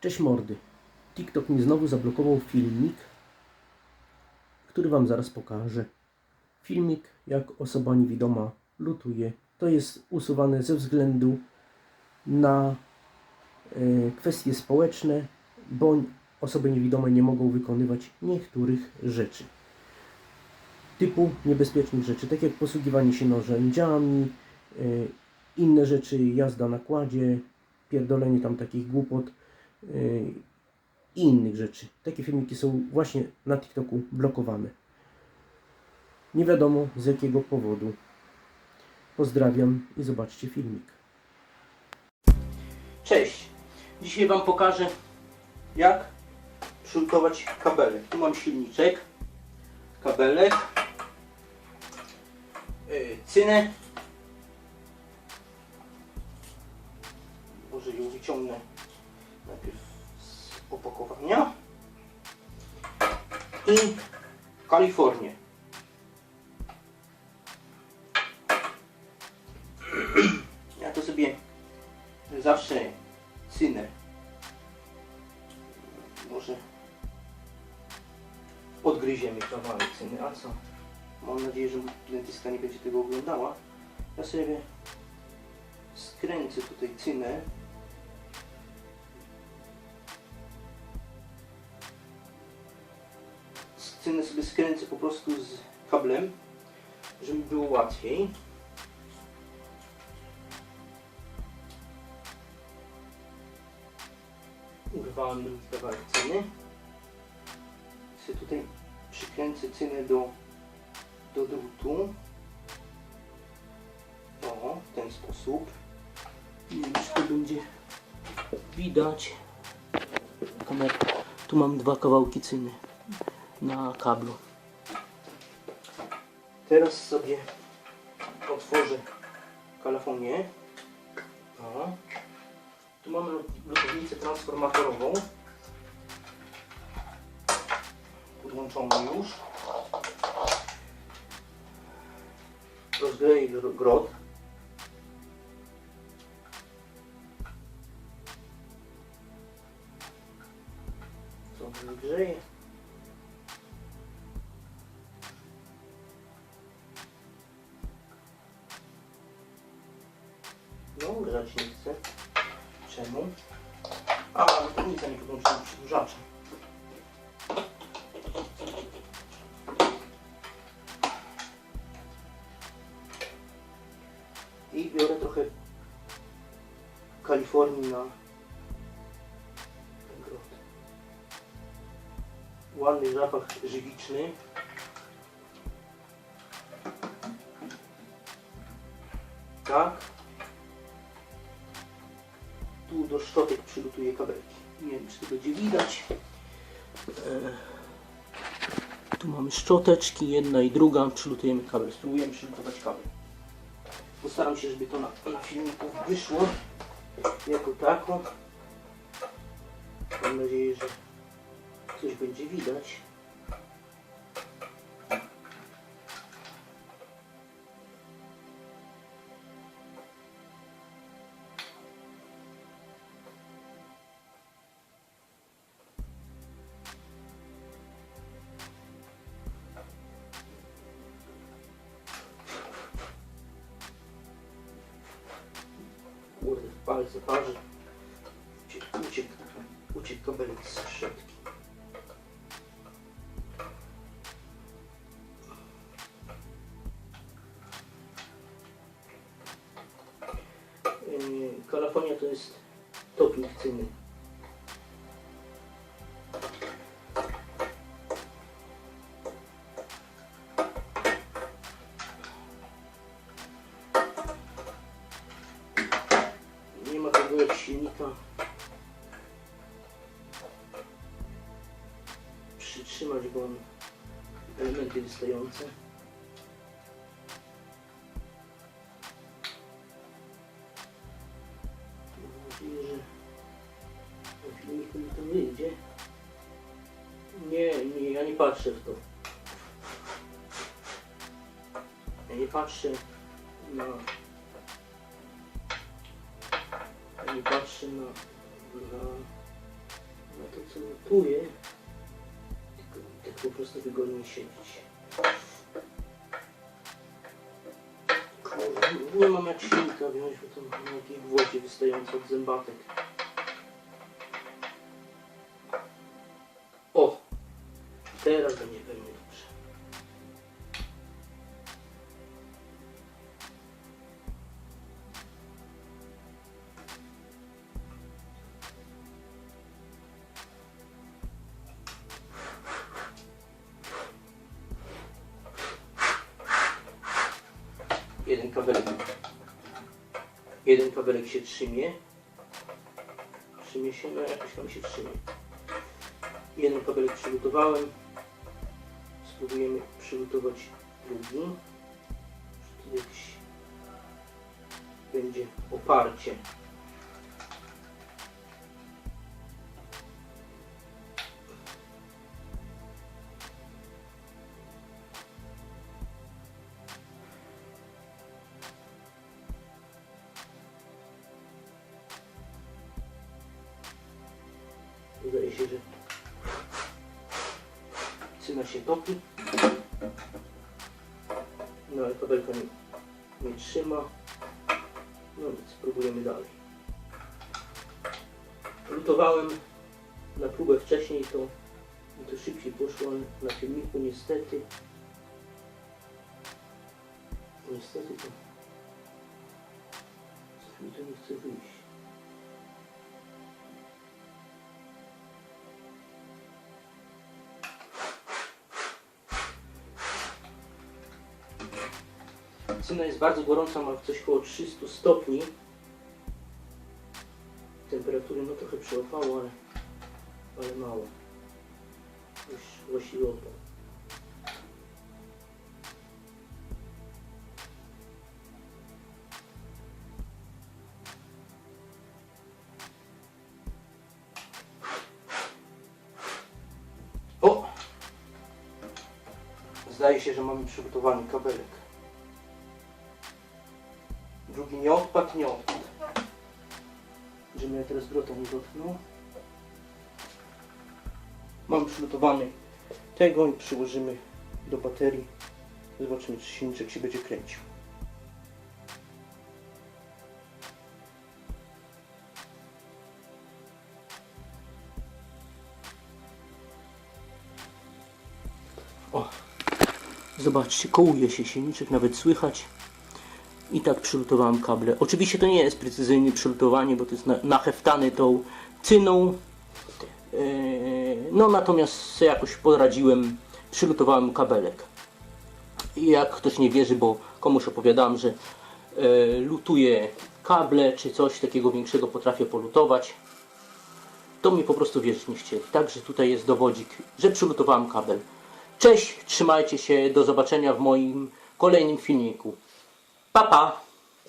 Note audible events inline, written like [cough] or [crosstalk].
Cześć mordy. TikTok mi znowu zablokował filmik, który Wam zaraz pokażę. Filmik, jak osoba niewidoma lutuje. To jest usuwane ze względu na e, kwestie społeczne, bo osoby niewidome nie mogą wykonywać niektórych rzeczy. Typu niebezpiecznych rzeczy, tak jak posługiwanie się narzędziami, e, inne rzeczy, jazda na kładzie, pierdolenie tam takich głupot i innych rzeczy. Takie filmiki są właśnie na TikToku blokowane. Nie wiadomo z jakiego powodu. Pozdrawiam i zobaczcie filmik. Cześć! Dzisiaj Wam pokażę jak przygotować kabelek. Tu mam silniczek, kabelek, yy, cynę. Może ją wyciągnę opakowania. I Kalifornię. [clears throat] Ja to sobie zawsze cynę. Może odgryziemy kawałek cyny, a co? Mam nadzieję, że dentysta nie będzie tego oglądała. Ja sobie skręcę tutaj cynę. Cynę sobie skręcę po prostu z kablem, żeby było łatwiej. Urwałem drugi kawałek cyny. Sobie tutaj przykręcę cynę do, do drutu. O, w ten sposób. Nie wiem, czy to będzie widać. Tu mam dwa kawałki cyny na kablu. Teraz sobie otworzę kalafonię. O. Tu mamy lutownicę transformatorową. Podłączoną już. Rozgrzeję gr- grot. Nie chce. Czemu? A, lutownica nie podłączona przedłużaczem. I biorę trochę Kalifornii na ten grot. Ładny zapach żywiczny. Tak. Tu do szczotek przygotuję kabelki. Nie wiem, czy to będzie widać. E, Tu mamy szczoteczki, jedna i druga. Przylutujemy kabel. Spróbujemy przylutować kabel. Postaram się, żeby to na, na filmiku wyszło jako tako. Mam nadzieję, że coś będzie widać. Kurde, w palce parzy. Uciekł, uciekł, uciekł kabelek z szczotki. Yy, Kalafonia to jest topnik cyny. Silnika. Przytrzymać go elementy wystające. Mam nadzieję, że mi to. Nie, nie, ja nie patrzę w to. Ja nie patrzę na Ja nie patrzę na, na lutuję. Tylko tak po prostu wygodniej siedzieć. Kurde, Nie mam jak silnika wziąć, bo to mam jakieś gwoździe wystające od zębatek. O! Teraz będzie pewnie Jeden kabelek. Jeden kabelek się trzymie. Trzymie się, no jakoś tam się trzymie. Jeden kabelek przygotowałem. Spróbujemy przygotować drugi. Czy jakieś będzie oparcie. Się, że cyna się topi. No ale kabelka nie, nie trzyma. No więc spróbujemy dalej. Lutowałem na próbę wcześniej, to, to szybciej poszło, ale na filmiku niestety niestety to coś mi to nie chce wyjść. Cyna jest bardzo gorąca, ma coś około 300 stopni. Temperatury no trochę przełapało, ale, ale mało. Już właściwie opadł. O! Zdaje się, że mamy przygotowany kabelek. Drugi nie odpadł. Żebym ja teraz grotą dotknął. Mam przygotowany tego i przyłożymy do baterii. Zobaczymy, czy silniczek się będzie kręcił. O, zobaczcie, kołuje się silniczek, nawet słychać. I tak przylutowałem kable. Oczywiście to nie jest precyzyjne przylutowanie, bo to jest na- naheftane tą cyną. Yy, No natomiast jakoś poradziłem, przylutowałem kabelek. I jak ktoś nie wierzy, bo komuś opowiadałem, że e, lutuję kable czy coś takiego większego potrafię polutować, to mi po prostu wierzyć nie chcieli. Także tutaj jest dowodzik, że przylutowałem kabel. Cześć, trzymajcie się, do zobaczenia w moim kolejnym filmiku. Pa, pa!